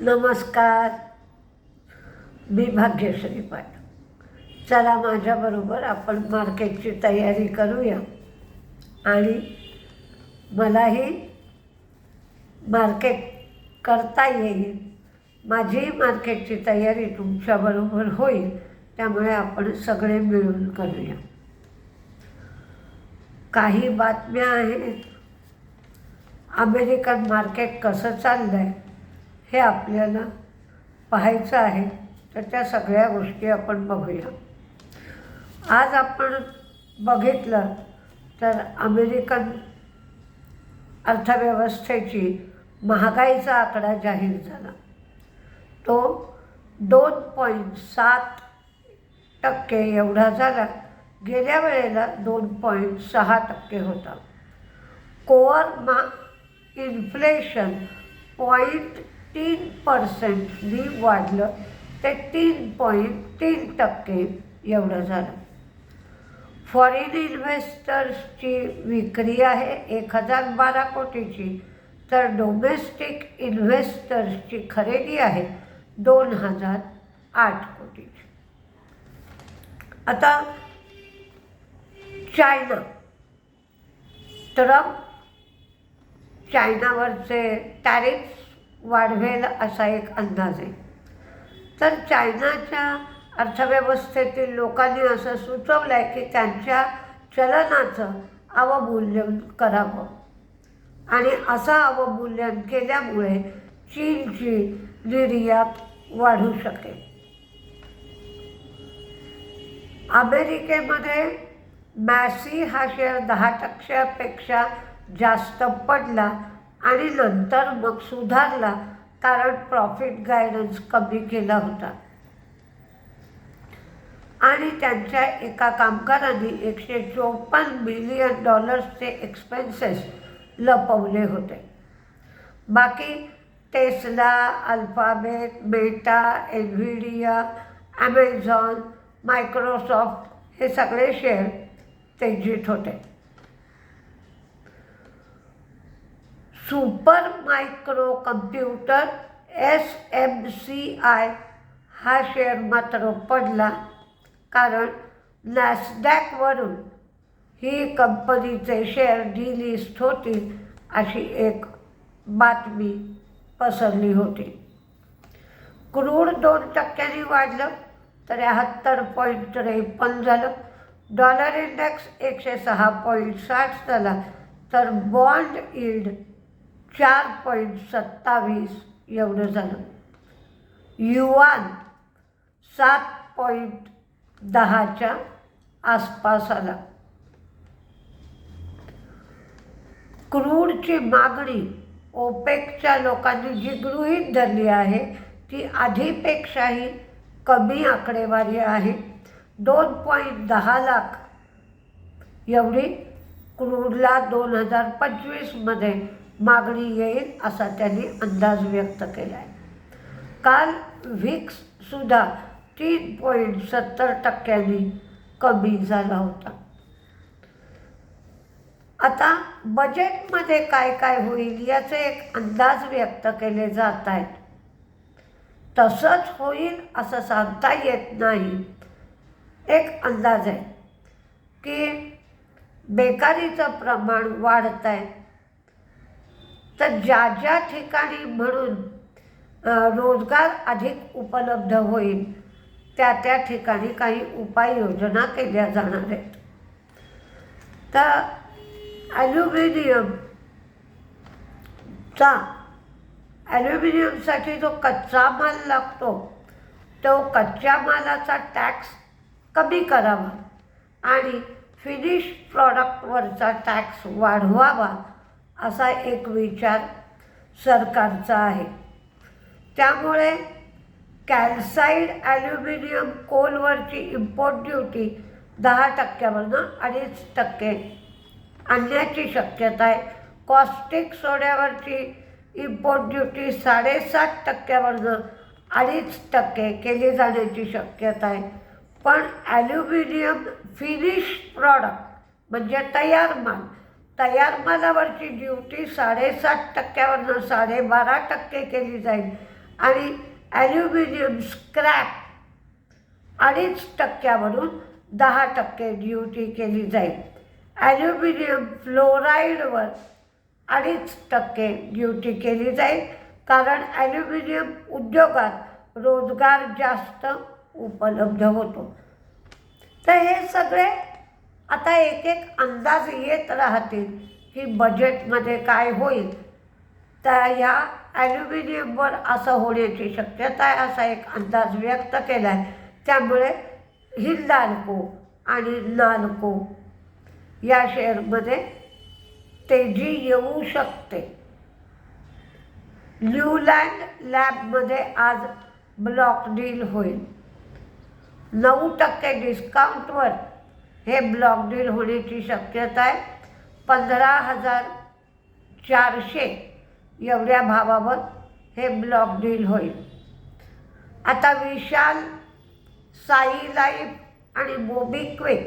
नमस्कार. मी भाग्यश्री पाट चला माझ्याबरोबर आपण मार्केटची तयारी करूया. आणि मलाही मार्केट करता येईल. माझीही मार्केटची तयारी तुमच्याबरोबर होईल. त्यामुळे आपण सगळे मिळून करूया. काही बातम्या आहेत. अमेरिकन मार्केट कसं चाललं आहे हे आपल्याला पाहायचं आहे तर त्या सगळ्या गोष्टी आपण बघूया. आज आपण बघितलं तर अमेरिकन अर्थव्यवस्थेची महागाईचा आकडा जाहीर झाला. तो दोन पॉईंट सात टक्के एवढा झाला. गेल्या वेळेला दोन पॉईंट सहा टक्के होता. कोअर मा इन्फ्लेशन पॉईंट तीन पर्सेंटनी वाढलं ते तीन पॉईंट तीन टक्के एवढं झालं. फॉरेन इन्व्हेस्टर्सची विक्री आहे एक हजार बारा कोटीची तर डोमेस्टिक इन्व्हेस्टर्सची खरेदी आहे दोन हजार आठ कोटीची. आता चायना. ट्रम्प चायनावरचे टॅरिफ वाढवेल असा एक अंदाज आहे. तर चायनाच्या अर्थव्यवस्थेतील लोकांनी असं सुचवलं आहे की त्यांच्या चलनाचं अवमूल्यन करावं. आणि असं अवमूल्यन केल्यामुळे चीनची निर्यात वाढू शकेल. अमेरिकेमध्ये मॅसी हा शेअर दहा टक्क्यापेक्षा जास्त पडला आणि नंतर मग सुधारला कारण प्रॉफिट गायडन्स कमी केला होता. आणि त्यांच्या एका कामगारांनी एकशे चोपन्न मिलियन डॉलर्सचे एक्सपेन्सेस लपवले होते. बाकी Tesla Alphabet Meta Nvidia Amazon Microsoft हे सगळे शेअर तेजीत होते super micro computer S M C I हा शेअर मात्र पडला. कारण नॅसडॅकवरून ही कंपनीचे शेअर डिलिस्ट होतील अशी एक बातमी पसरली होती. क्रूड दोन टक्क्यांनी वाढलं त्र्याहत्तर पॉईंट त्रेपन्न झालं. डॉलर इंडेक्स एकशे सहा पॉईंट साठ झाला. तर बॉन्ड इल्ड चार पॉईंट सत्तावीस एवढं झालं. युवान सात पॉईंट दहाच्या आसपास आला. क्रूडची मागणी ओपेकच्या लोकांनी जी गृहीत धरली आहे ती आधीपेक्षाही कमी आकडेवारी आहे. दोन पॉईंट दहा लाख एवढी क्रूडला दोन हजार पंचवीसमध्ये मागणी येईल असा त्यांनी अंदाज व्यक्त केला आहे काल व्हिक्ससुद्धा तीन पॉईंट सत्तर टक्क्यांनी कमी झाला होता. आता बजेटमध्ये काय काय होईल याचे एक अंदाज व्यक्त केले जात आहेत. तसंच होईल असं सांगता येत नाही. एक अंदाज आहे की बेकारीचं प्रमाण वाढत आहे तर ज्या ज्या ठिकाणी म्हणून रोजगार अधिक उपलब्ध होईल त्या त्या ठिकाणी काही उपाययोजना केल्या जाणार आहेत. तर ॲल्युमिनियमचा ॲल्युमिनियमसाठी जो कच्चा माल लागतो तो कच्च्या मालाचा टॅक्स कमी करावा आणि फिनिश प्रॉडक्टवरचा टॅक्स वाढवावा असा एक विचार सरकारचा आहे. त्यामुळे कॅल्साईड ॲल्युमिनियम कोलवरची इम्पोर्ट ड्युटी दहा टक्क्यावरनं अडीच टक्के आणण्याची शक्यता आहे. कॉस्टिक सोड्यावरची इम्पोर्ट ड्युटी साडेसात टक्क्यावरनं अडीच टक्के केली जाण्याची शक्यता आहे. पण ॲल्युमिनियम फिनिश प्रॉडक्ट म्हणजे तयार माल तयार मालावरची ड्युटी साडेसात टक्क्यावरनं साडेबारा टक्के केली जाईल. आणि ॲल्युमिनियम स्क्रॅप अडीच टक्क्यावरून दहा टक्के ड्युटी केली जाईल. ॲल्युमिनियम फ्लोराईडवर अडीच टक्के ड्युटी केली जाईल. कारण ॲल्युमिनियम उद्योगात रोजगार जास्त उपलब्ध होतो. तर हे सगळे आता एक एक अंदाज येत राहतील की बजेटमध्ये काय होईल. तर ह्या ॲल्युमिनियमवर असं होण्याची शक्यता आहे असा एक अंदाज व्यक्त केला आहे त्यामुळे हिंदाल्को आणि नाल्को या शेअरमध्ये तेजी येऊ शकते. न्यूलँड लॅबमध्ये आज ब्लॉक डील होईल. नऊ टक्के डिस्काउंटवर हे ब्लॉक डील होण्याची शक्यता आहे. पंधरा हजार चारशे एवढ्या भावावर हे ब्लॉक डील होईल. आता विशाल साई लाईफ आणि मोबिक्विक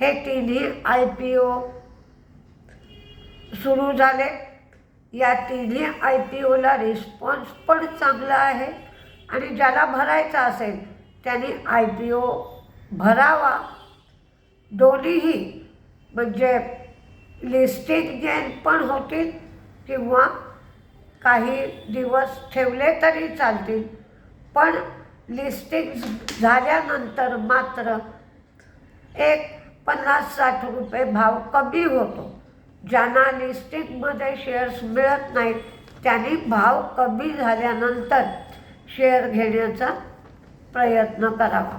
हे तिन्ही आय पी ओ सुरू झाले. या तिन्ही आय पी ओला रिस्पॉन्स पण चांगला आहे आणि ज्याला भरायचा असेल त्याने आय पी ओ भरावा. दोन्हीही म्हणजे लिस्टिक गेन पण होतील किंवा काही दिवस ठेवले तरी चालतील. पण लिस्टिंग झाल्यानंतर मात्र एक पन्नास साठ रुपये भाव कमी होतो. ज्यांना लिस्टिंगमध्ये शेअर्स मिळत नाहीत त्यांनी भाव कमी झाल्यानंतर शेअर घेण्याचा प्रयत्न करावा.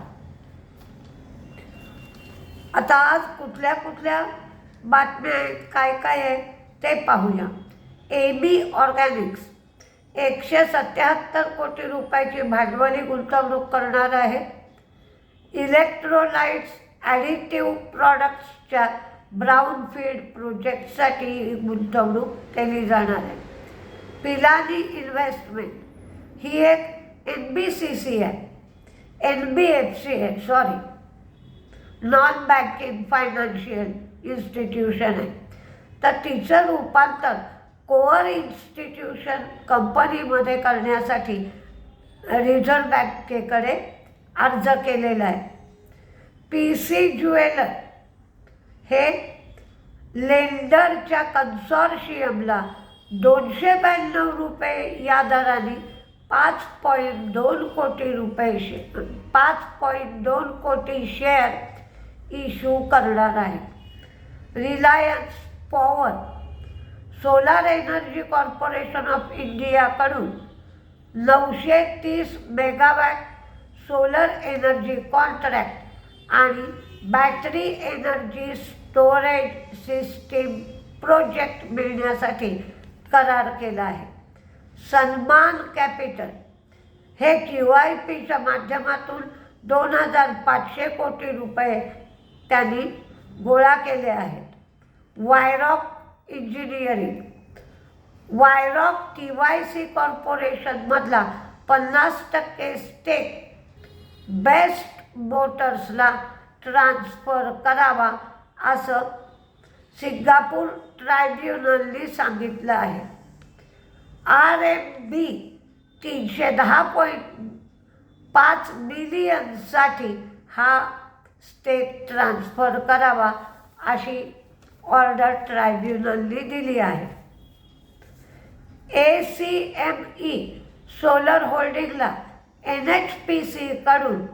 आता आज कुठल्या कुठल्या बातम्या आहेत काय काय आहे ते पाहूया. ए बी ऑर्गॅनिक्स एकशे सत्याहत्तर कोटी रुपयाची भांडवली गुंतवणूक करणार आहे. इलेक्ट्रोलाइट्स ॲडिटिव्ह प्रॉडक्ट्सच्या ब्राऊनफील्ड प्रोजेक्टसाठी गुंतवणूक केली जाणार आहे. पिलानी इन्व्हेस्टमेंट ही एक एन बी सी सी आहे. एन बी एफ सी आहे sorry non banking financial institution आहे. तर तिचं रूपांतर कोअर इन्स्टिट्यूशन कंपनीमध्ये करण्यासाठी रिझर्व्ह बँकेकडे अर्ज केलेला आहे. पी सी ज्वेलर हे लेंडरच्या कन्सॉर्शियमला दोनशे ब्याण्णव रुपये या दराने पाच पॉईंट दोन कोटी रुपये शे पाच पॉईंट दोन कोटी शेअर इश्यू करणार आहे. Reliance power solar energy corporation of इंडियाकडून नऊशे तीस मेगावॅट सोलर एनर्जी कॉन्ट्रॅक्ट आणि battery energy storage system project मिळण्यासाठी करार केला आहे. सन्मान कॅपिटल हे क्यू आय पीच्या माध्यमातून दोन हजार पाचशे कोटी रुपये त्यांनी गोळा केले आहेत. वायरॉक इंजिनिअरिंग. वायरॉक टी वाय सी कॉर्पोरेशनमधला पन्नास टक्के स्टेक बेस्ट मोटर्सला ट्रान्स्फर करावा असं सिंगापूर ट्रायब्युनलनी सांगितलं आहे. आर एम बी तीनशे दहा पॉईंट पाच मिलियनसाठी हा स्टेट ट्रान्स्फर करावा अशी ऑर्डर ट्रायब्युनलनी दिली आहे. A C M E solar होल्डिंगला N H P सीकडून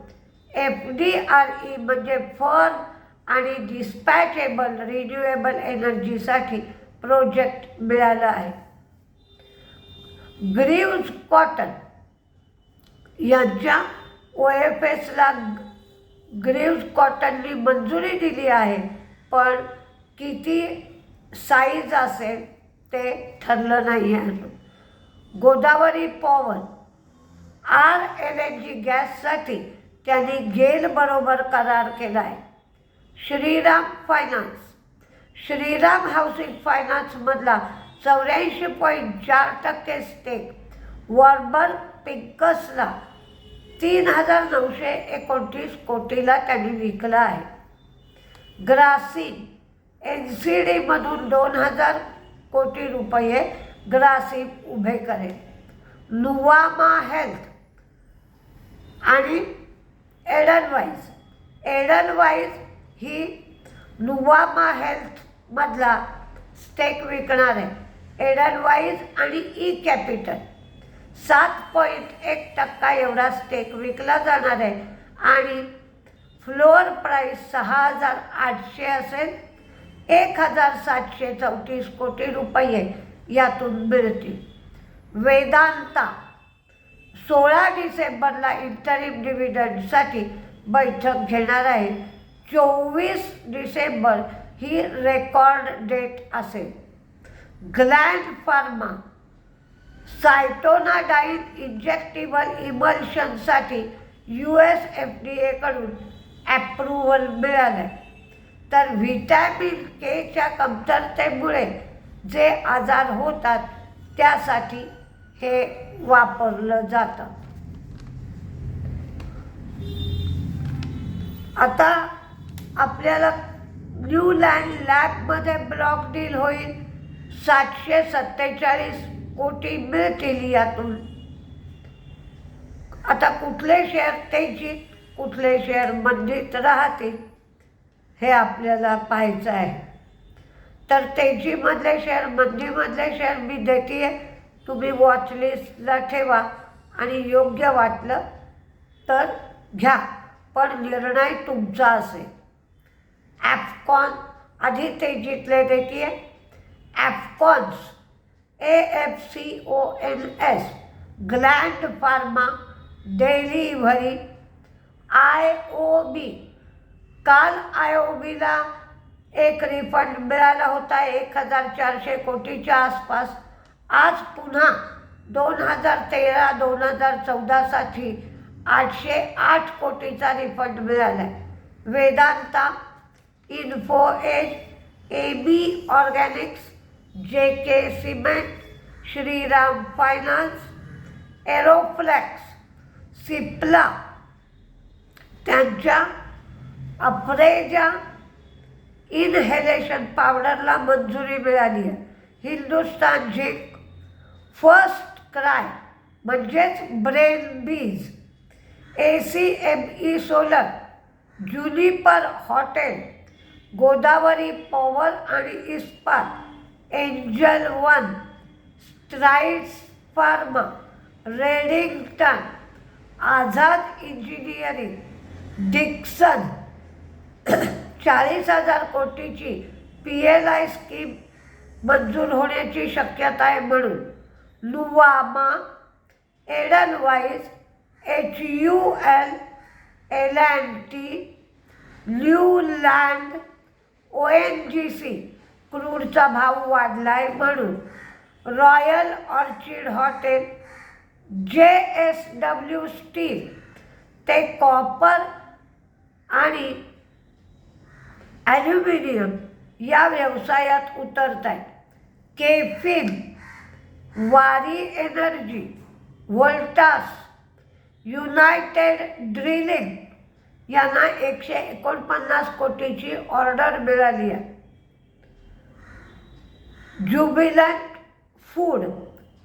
एफ डी आर ई म्हणजे फर्म आणि डिस्पॅचेबल रिन्युएबल एनर्जीसाठी प्रोजेक्ट मिळाला आहे. ग्रीव्ज कॉटन यांच्या ओ एफ एसला ग्रीव्ज कॉटननी मंजुरी दिली आहे पण किती साईज असेल ते ठरलं नाही आहे. Godavari power R L N G गॅससाठी त्यांनी गेलबरोबर करार केला आहे श्रीराम फायनान्स श्रीराम हाऊसिंग फायनान्समधला चौऱ्याऐंशी पॉईंट चार टक्के स्टेक वॉर्बर पिंकसला तीन हजार नऊशे एकोणतीस कोटीला त्यांनी विकला आहे. ग्रासिम एन सी डीमधून दोन हजार कोटी रुपये ग्रासिम उभे करेल. नुवामा हेल्थ आणि एडनवाईज एडनवाईज ही नुवामा हेल्थमधला स्टेक विकणार आहे. एडनवाईज आणि ई कॅपिटल. सात पॉईंट एक टक्का एवढा स्टेक विकला जाणार आहे. आणि फ्लोअर प्राईस सहा हजार आठशे असेल एक हजार सातशे चौतीस कोटी रुपये यातून मिळतील. वेदांता सोळा डिसेंबरला इंटरिम डिव्हिडंडसाठी बैठक घेणार आहे. चोवीस डिसेंबर ही रेकॉर्ड डेट असेल. ग्लँड फार्मा सायटोनाडाईन इंजेक्टिबल इमल्शनसाठी यू एस एफ डी एकडून ॲप्रुव्हल मिळालं. आहे तर व्हिटॅमिन केच्या कमतरतेमुळे जे आजार होतात त्यासाठी हे वापरलं जातं. आता आपल्याला न्यू लँड लॅबमध्ये ब्लॉक डील होईल. सातशे सत्तेचाळीस कोटी मिळतील यातून. आता कुठले शेअर त्याची कुठले शेअर मंदीत राहतील? हे आपल्याला पाहायचं आहे. तर तेजीमधले शेअर मंदीमधले शेअर मी देते आहे तुम्ही वॉचलिस्टला ठेवा आणि योग्य वाटलं तर घ्या. पण निर्णय तुमचा असेल. ॲफकॉन आधी तेजीतले देते आहे Afcons A F C O N S Gland Pharma Delhivery I O B काल आय ओ बीला एक रिफंड मिळाला होता एक हजार चारशे कोटीच्या आसपास. आज पुन्हा दोन हजार तेरा दोन हजार चौदासाठी आठशे आठ कोटीचा रिफंड मिळाला आहे Vedanta info edge A B organics J K cement Shriram finance Aeroflex Cipla त्यांच्या अफ्रेजा इनहेलेशन पावडरला मंजुरी मिळाली आहे. हिंदुस्तान झिंक. फर्स्ट क्राय म्हणजेच brain bees A C M E solar Juniper hotel Godavari power आणि Ispat Angel One Strides pharma Redington Azad engineering Dixon. चाळीस हजार कोटीची पी एल आय स्कीम मंजूर होण्याची शक्यता आहे म्हणून लुवामा एडनवाईज H U L L and T Neuland O N G C क्रूडचा भाव वाढला आहे म्हणून royal orchid hotel J S W steel ते कॉपर आणि ॲल्युमिनियम या व्यवसायात उतरत आहेत केफिन वारी एनर्जी व्होल्टास युनायटेड ड्रिलिंग यांना एकशे एकोणपन्नास कोटीची ऑर्डर मिळाली आहे. ज्युबिलंट फूड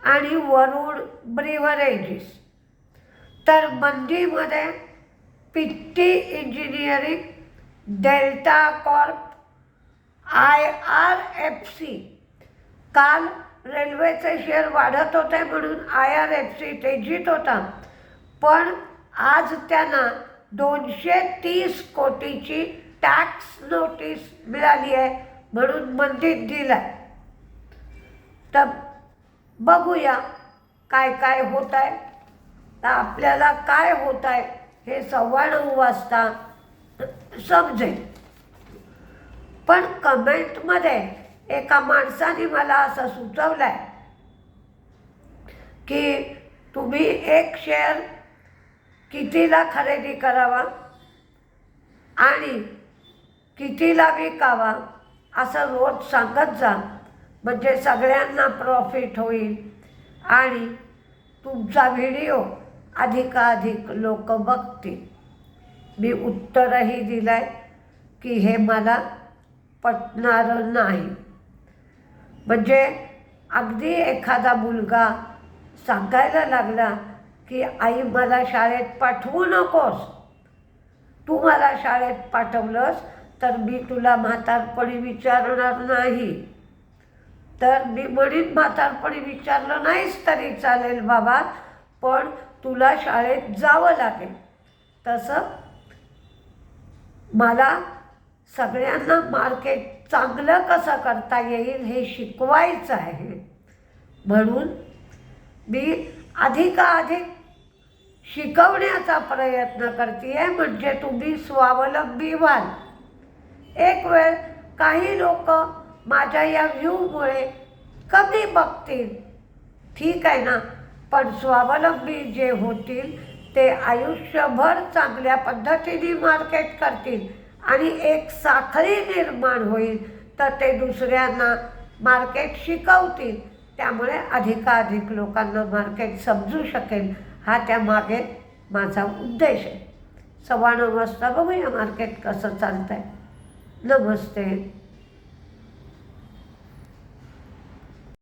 आणि वरुड ब्रिव्हरेजेस. तर मंदीमध्ये Pitti engineering Delta Corp I R F C काल रेल्वेचे शेअर वाढत होते म्हणून आय आर एफ सी तेजीत होता. पण आज त्यांना दोनशे तीस कोटीची टॅक्स नोटीस मिळाली आहे म्हणून मंदीत दिलं आहे तर बघूया काय काय होत आहे तर आपल्याला काय होत आहे हे सव्वा नऊ वाजता समजेल. पण कमेंटमध्ये एका माणसाने मला असं सुचवलं आहे की तुम्ही एक शेअर कितीला खरेदी करावा आणि कितीला विकावा असं रोज सांगत जा. म्हणजे सगळ्यांना प्रॉफिट होईल. आणि तुमचा व्हिडिओ अधिकाधिक लोक बघतील. मी उत्तरही दिलं आहे की हे मला पटणारं नाही. म्हणजे अगदी एखादा मुलगा सांगायला लागला की आई मला शाळेत पाठवू नकोस. तू मला शाळेत पाठवलंस तर मी तुला म्हातारपणी विचारणार नाही. तर मी म्हणीन म्हातारपणी विचारलं नाहीच तरी चालेल बाबा पण तुला शाळेत जावं लागेल. तसं मला सगळ्यांना मार्केट चांगलं कसं करता येईल हे शिकवायचं आहे. म्हणून मी अधिकाधिक शिकवण्याचा प्रयत्न करते आहे म्हणजे तुम्ही स्वावलंबी व्हाल. एक वेळ काही लोक माझ्या या व्ह्यूमुळे कमी बघतील? ठीक आहे ना? पण स्वावलंबी जे होतील ते आयुष्यभर चांगल्या पद्धतीने मार्केट करतील आणि एक साखळी निर्माण होईल. तर ते दुसऱ्यांना मार्केट शिकवतील. त्यामुळे अधिकाधिक लोकांना मार्केट समजू शकेल. हा त्यामागे माझा उद्देश आहे. सव्वा नऊ वाजता बघूया मार्केट कसं चालतं आहे नमस्ते.